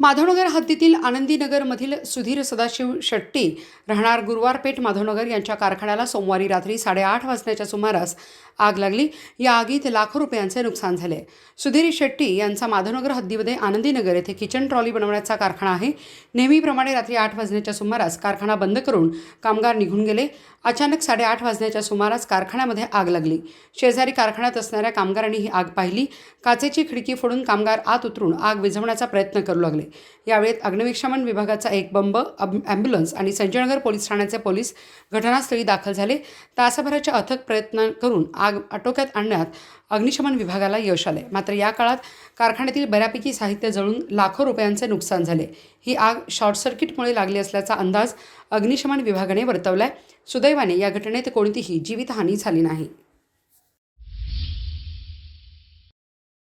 माधवनगर हद्दीतील आनंदीनगरमधील सुधीर सदाशिव शेट्टी राहणार गुरुवारपेठ माधवनगर यांच्या कारखान्याला सोमवारी रात्री साडेआठ वाजण्याच्या सुमारास आग लागली. या आगीत लाखो रुपयांचे नुकसान झाले. सुधीर शेट्टी यांचा माधवनगर हद्दीमध्ये आनंदीनगर येथे किचन ट्रॉली बनवण्याचा कारखाना आहे. नेहमीप्रमाणे रात्री आठ वाजण्याच्या सुमारास कारखाना बंद करून कामगार निघून गेले. अचानक साडेआठ वाजण्याच्या सुमारास कारखान्यामध्ये आग लागली. शेजारी कारखान्यात असणाऱ्या कामगारांनी ही आग पाहिली. काचेची खिडकी फोडून कामगार आत उतरून आग विझवण्याचा प्रयत्न करू लागले. यावेळेत अग्निविक्षमन विभागाचा एक बंब ॲम्ब्युलन्स आणि संजयनगर पोलीस ठाण्याचे पोलीस घटनास्थळी दाखल झाले. तासाभराच्या अथक प्रयत्न करून आग आटोक्यात आणण्यात अग्निशमन विभागाला यश आले. मात्र या काळात कारखान्यातील बऱ्यापैकी साहित्य जळून लाखो रुपयांचे नुकसान झाले. ही आग शॉर्ट सर्किटमुळे लागली असल्याचा अंदाज अग्निशमन विभागाने वर्तवलाय. सुदैवाने या घटनेत कोणतीही जीवितहानी झाली नाही.